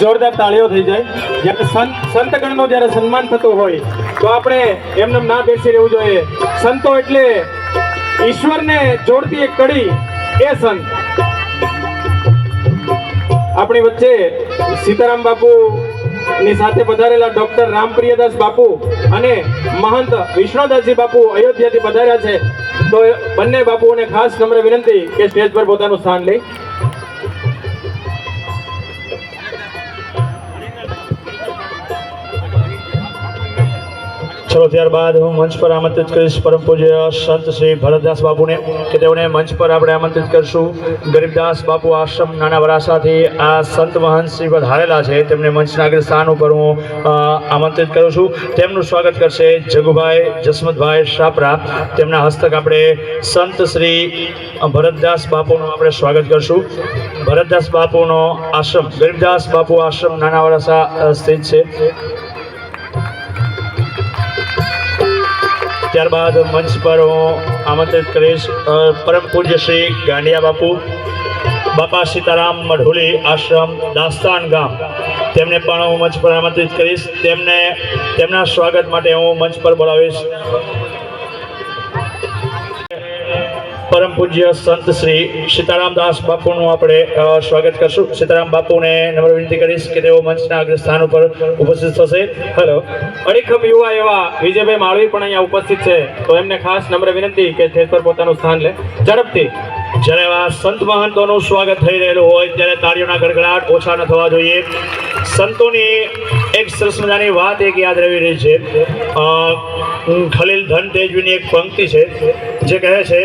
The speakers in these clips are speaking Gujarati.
જોરદાર તાળીઓ થઈ જાય. જ્યારે સંત, સંતગણનું જ્યારે સન્માન થતું હોય, તો આપણે એમને ના બેસી રહેવું જોઈએ. સંતો એટલે ઈશ્વરને જોડતી એક કડી, એ સંત. આપણી વચ્ચે સીતારામ બાપુ ની સાથે પધારેલા ડોક્ટર રામપ્રિયદાસ બાપુ અને મહંત વિષ્ણુદાસજી બાપુ અયોધ્યાથી પધાર્યા છે. તો બંને બાપુઓને ખાસ નમ્ર વિનંતી કે સ્ટેજ પર પોતાનું સ્થાન લે ચલો ત્યારબાદ હું મંચ પર આમંત્રિત કરીશ. પરમ પૂજ્ય સંત શ્રી ભરતદાસ બાપુને કે તેઓને મંચ પર આપણે આમંત્રિત કરશું. ગરીબદાસ બાપુ આશ્રમ નાના વરાસાથી આ સંત મહંત શ્રી વધારેલા છે. તેમને મંચના અગ્ર સ્થાન ઉપર હું આમંત્રિત કરું છું. તેમનું સ્વાગત કરશે જગુભાઈ જસમતભાઈ શાપરા. તેમના હસ્તક આપણે સંત શ્રી ભરતદાસ બાપુનું આપણે સ્વાગત કરશું. ભરતદાસ બાપુનો આશ્રમ, ગરીબદાસ બાપુ આશ્રમ નાના વરાસા સ્થિત છે. ત્યારબાદ મંચ પર હું આમંત્રિત કરીશ પરમ પૂજ્ય શ્રી ગાંડિયા બાપુ, બાપા સીતારામ મઢોલી આશ્રમ, દાસ્તાન ગામ. તેમને પણ હું મંચ પર આમંત્રિત કરીશ. તેમને, તેમના સ્વાગત માટે હું મંચ પર બોલાવીશ. પરમ પૂજ્ય સંત શ્રી સીતારામ દાસ બાપુનું આપણે સ્વાગત કરશું. સીતારામ બાપુને નમ્ર વિનંતી કરીશ કે તેઓ મંચના અગ્ર સ્થાન ઉપર ઉપસ્થિત થશે. હેલો. અડીખમ યુવા એવા વિજયભાઈ માળવી પણ અહીંયા ઉપસ્થિત છે. તો એમને ખાસ નમ્ર વિનંતી કે સ્ટેજ પર પોતાનું સ્થાન લે. ઝડપથી. જ્યારે આ સંત મહંતોનું સ્વાગત થઈ રહેલું હોય, ત્યારે તાળીઓના ગડગડાટ ઓછા ન થવા જોઈએ. સંતોની એક સરસ મજાની વાત એક યાદ રહેવી રહી છે. ખલીલ ધન તેજવીની એક પંક્તિ છે, જે કહે છે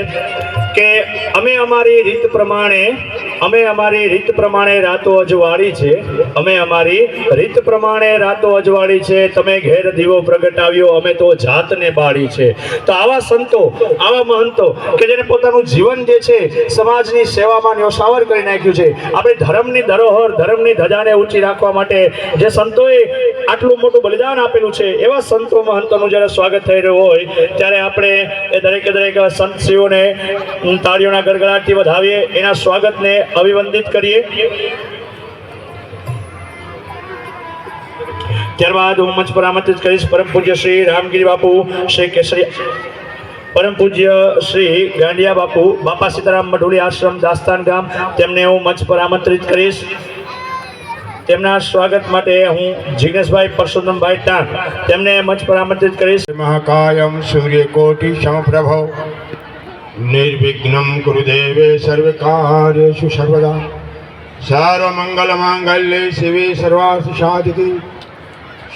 કે, અમે અમારી રીત પ્રમાણે અમે અમારી રીત પ્રમાણે રાતો અજવાળી છે. અમે અમારી રીત પ્રમાણે રાતો અજવાળી છે. તમે ઘેર દીવો પ્રગટાવ્યો, અમે તો જાતને બાળી છે. તો આવા સંતો, આવા મહંતો કે જેને પોતાનું જીવન જે છે, સમાજની સેવામાં ન્યોસાવર કરી નાખ્યું છે, આપણે ધર્મની ધરોહર, ધર્મની ધજાને ઊંચી રાખવા માટે જે સંતોએ આટલું મોટું બલિદાન આપેલું છે, એવા સંતો મહંતોનું જ્યારે સ્વાગત થઈ રહ્યું હોય, ત્યારે આપણે એ દરેકે દરેક સંતશ્રીઓને તાળીઓના ગડગડાટથી વધાવીએ, એના સ્વાગતને અભિવંદિત કરીએ. ત્યારબાદ હું મંચ પર આમંત્રિત કરીશ. પરમ પૂજ્ય શ્રી રામગીરી બાપુ, શ્રી કેસરી પરમ પૂજ્ય શ્રી ગાંડિયા બાપુ, બાપા સીતારામ મઢુલી આશ્રમ, દાસ્તાન ગામ, તેમને હું મંચ પર આમંત્રિત કરીશ. તેમના સ્વાગત માટે હું જિગ્નેશભાઈ પરસોત્તમભાઈ ટાંક તેમને મંચ પર આમંત્રિત કરીશ. મહાકાયમ સૂર્યકોટી સમપ્રભવ निर्विघ्नं गुरुदेवे सर्वकार्येषु सर्वदा। सर्वमङ्गलमाङ्गल्ये शिवे सर्वासु साधिके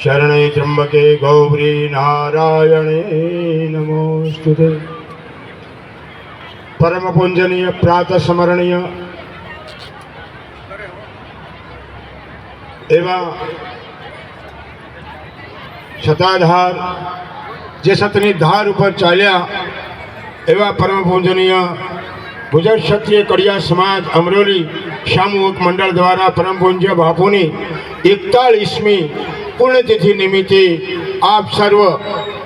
शरण त्र्यम्बके गौरी नारायणे नमोस्तु परम पूजनीय प्रातः स्मरणीय एवं शताधार जे सतनी धार ऊपर चाल्या એવા પરમ પૂજનીય ગુજરાત ક્ષત્રિય કડિયા સમાજ અમરોલી સામૂહિક મંડળ દ્વારા પરમ પૂજ્ય બાપુની એકતાળીસમી પુણ્યતિથિ નિમિત્તે આપ સર્વ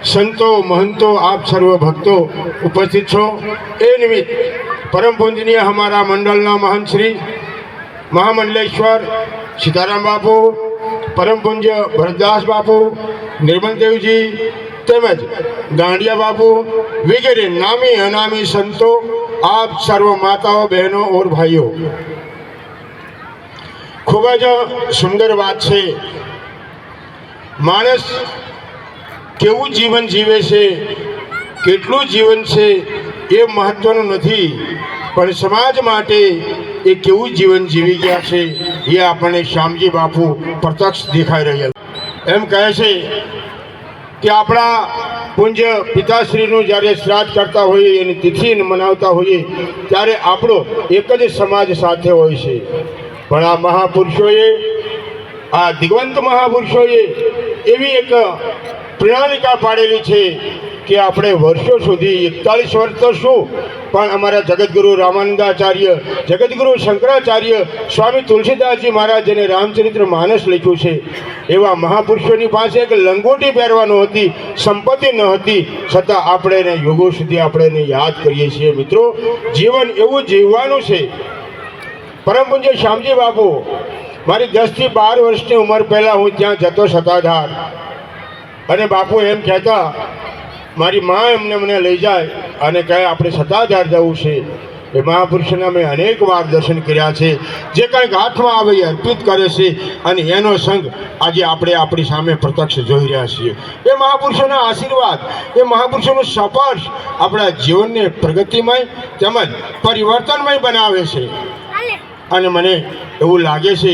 સંતો, મહંતો, આપ સર્વ ભક્તો ઉપસ્થિત છો. એ નિમિત્ત પરમ પૂજનીય અમારા મંડળના મહંત શ્રી મહામંડલેશ્વર સીતારામ બાપુ, પરમ પૂજ્ય ભરતદાસ બાપુ, નિર્મલદેવજી તેમજ ગાંડિયા બાપુ, વગેરે નામી અનામી સંતો, આપ સર્વ માતાઓ, બહેનો ઓર ભાઈઓ. ખૂબ જ સુંદર વાત છે. માણસ કેવું જીવન જીવે છે, કેટલું જીવન છે, એ મહત્વનું નથી. પણ સમાજ માટે એ કેવું જીવન જીવી ગયા છે, એ આપણને શ્યામજી બાપુ પ્રત્યક્ષ દેખાઈ રહ્યા એમ કહે છે કે આપણા પૂજ્ય પિતાશ્રીનું જ્યારે શ્રાદ્ધ કરતા હોઈએ, એની તિથિ મનાવતા હોઈએ, ત્યારે આપણો એક જ સમાજ સાથે હોય છે. પણ આ મહાપુરુષોએ, આ દિગવંત મહાપુરુષોએ એવી એક પ્રણાલિકા પાડેલી છે કે આપણે વર્ષો સુધી એકતાલીસ વર્ષ તો શું? પણ અમારા જગતગુરુ રામાનંદાચાર્ય જગતગુરુ શંકરાચાર્ય સ્વામી તુલસીદાસજી મહારાજ જેને રામચરિત્ર માનસ લખ્યું છે, એવા મહાપુરુષોની પાસે એક લંગોટી પહેરવાનો હતી, સંપત્તિ ન હતી, છતાં આપણે એને યુગો સુધી આપણે એને યાદ કરીએ છીએ. મિત્રો, જીવન એવું જીવવાનું છે. પરમ શ્યામજી બાપુ, મારી દસથી બાર વર્ષની ઉંમર પહેલાં હું ત્યાં જતો સતાધાર. અને બાપુ એમ કહેતા મારી મા એમને મને લઈ જાય અને કહે, આપણે સતાધાર જવું છે. એ મહાપુરુષોના મેં અનેક વાર દર્શન કર્યા છે. જે કંઈક હાથમાં આવે એ અર્પિત કરે છે અને એનો સંગ આજે આપણે આપણી સામે પ્રત્યક્ષ જોઈ રહ્યા છીએ. એ મહાપુરુષોના આશીર્વાદ, એ મહાપુરુષોનો સ્પર્શ આપણા જીવનને પ્રગતિમય તેમજ પરિવર્તનમય બનાવે છે. અને મને એવું લાગે છે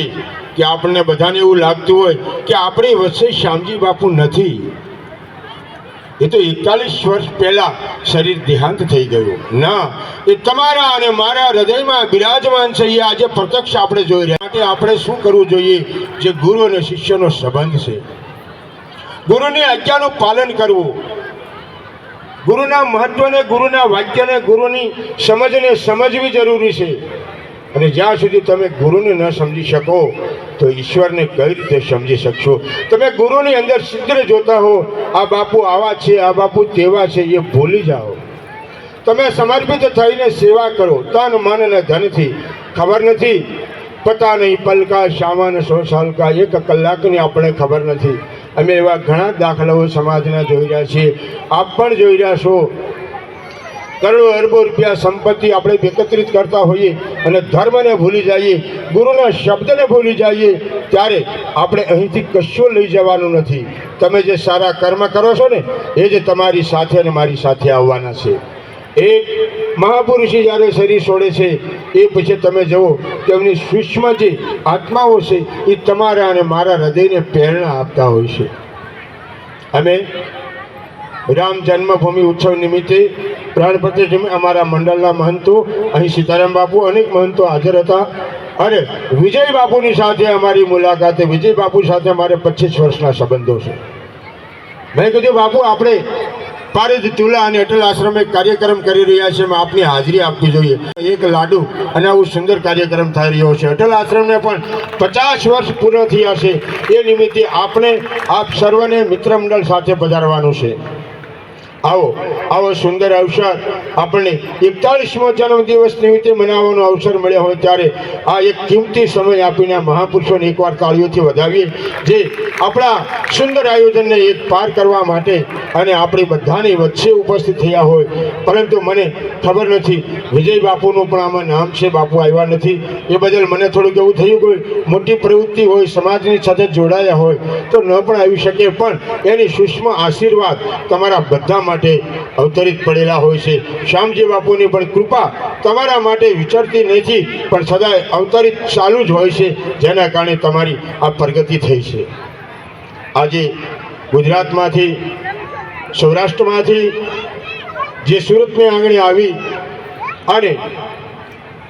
કે આપણને બધાને એવું લાગતું હોય કે આપણી વચ્ચે શ્યામજી બાપુ નથી. એ તો એકતાલીસ વર્ષ પહેલા શરીર દેહાંત થઈ ગયું. ના, એ તમારા અને મારા હૃદયમાં બિરાજમાન છે, એ આજે પ્રત્યક્ષ આપણે જોઈ રહ્યા માટે આપણે શું કરવું જોઈએ? જે ગુરુ અને શિષ્યનો સંબંધ છે. ગુરુની આજ્ઞાનું પાલન કરવું. ગુરુના મહત્વને, ગુરુના વાક્યને, ગુરુની સમજને સમજવી જરૂરી છે. અને જ્યાં સુધી તમે ગુરુને ન સમજી શકો, તો ઈશ્વરને કઈ રીતે સમજી શકશો? તમે ગુરુની અંદર સિદ્ધ જોતા હો, આ બાપુ આવા છે, આ બાપુ તેવા છે, એ ભૂલી જાઓ. તમે સમર્પિત થઈને સેવા કરો, તન, મન અને ધનથી. ખબર નથી? પતા નહીં, પલકા શામાન સો સાલકા, એક કલાકની આપણે ખબર નથી. અમે એવા ઘણા દાખલાઓ સમાજના જોઈ રહ્યા છીએ. આપ પણ જોઈ રહ્યા છો. કરોડો અરબો રૂપિયા સંપત્તિ આપણે એકત્રિત કરતા હોઈએ અને ધર્મને ભૂલી જઈએ, ગુરુના શબ્દને ભૂલી જઈએ, ત્યારે આપણે અહીંથી કશું લઈ જવાનું નથી. તમે જે સારા કર્મ કરો છો ને, એ જ તમારી સાથે અને મારી સાથે આવવાના છે. એક મહાપુરુષે જ્યારે શરીર છોડે છે, એ પછી તમે જુઓ કે એમની સૂક્ષ્મ જે આત્માઓ છે, એ તમારા અને મારા હૃદયને પ્રેરણા આપતા હોય છે. અમે રામ જન્મભૂમિ ઉત્સવ નિમિત્તે પ્રાણ પ્રતિષ્ઠા અમારા મંડળના મહંતો, અહીં સીતારામ બાપુ અનેક મહંતો હાજર હતા. અને વિજય બાપુની સાથે અમારી મુલાકાતે, વિજય બાપુ સાથે અમારે પચીસ વર્ષના સંબંધો છે. મેં કીધું, બાપુ, આપણે પારિત તુલા અને અટલ આશ્રમે કાર્યક્રમ કરી રહ્યા છે એમાં આપની હાજરી આપવી જોઈએ. એક લાડુ અને આવું સુંદર કાર્યક્રમ થઈ રહ્યો છે. અટલ આશ્રમને પણ પચાસ વર્ષ પૂર્ણ થયા છે. એ નિમિત્તે આપણે આપ સર્વને મિત્ર મંડળ સાથે પધારવાનું છે. આવો આવો સુંદર અવસર આપણને એકતાળીસમો જન્મદિવસ નિમિત્તે મનાવવાનો અવસર મળ્યો હોય ત્યારે આ એક કિંમતી સમય આપીને મહાપુરુષોને એકવાર તાળીઓથી વધાવીએ, જે આપણા સુંદર આયોજનને એક પાર કરવા માટે અને આપણે બધાની વચ્ચે ઉપસ્થિત થયા હોય. પરંતુ મને ખબર નથી, વિજય બાપુનું પણ આમાં નામ છે, બાપુ આવ્યા નથી. એ બદલ મને થોડુંક એવું થયું કોઈ મોટી પ્રવૃત્તિ હોય, સમાજની સાથે જોડાયા હોય, તો ન પણ આવી શકે. પણ એની સૂક્ષ્મ આશીર્વાદ તમારા બધા માટે અવતરિત પડેલા હોય છે. શ્યામજી બાપુની પણ કૃપા તમારા માટે વિચરતી નથી, પણ સદાય અવતરિત ચાલુ જ હોય છે, જેના કારણે તમારી આ પ્રગતિ થઈ છે. આજે ગુજરાતમાંથી સૌરાષ્ટ્રમાંથી જે સુરતની આંગણે આવી અને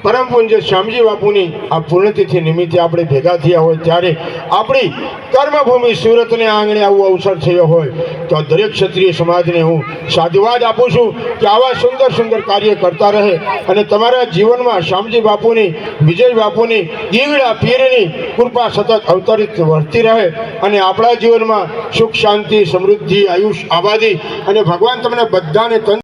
પરમ પૂજ્ય શ્યામજી બાપુની આ પૂર્ણતિથિ નિમિત્તે આપણે ભેગા થયા હોય ત્યારે આપણી કર્મભૂમિ સુરતને આંગણે આવું અવસર થયો હોય તો દરેક ક્ષત્રિય સમાજને હું સાધુવાદ આપું છું કે આવા સુંદર સુંદર કાર્ય કરતા રહે અને તમારા જીવનમાં શ્યામજી બાપુની, વિજય બાપુની દીવડા પીરની કૃપા સતત અવતરિત વર્તી રહે અને આપણા જીવનમાં સુખ, શાંતિ, સમૃદ્ધિ, આયુષ, આબાદી અને ભગવાન તમને બધાને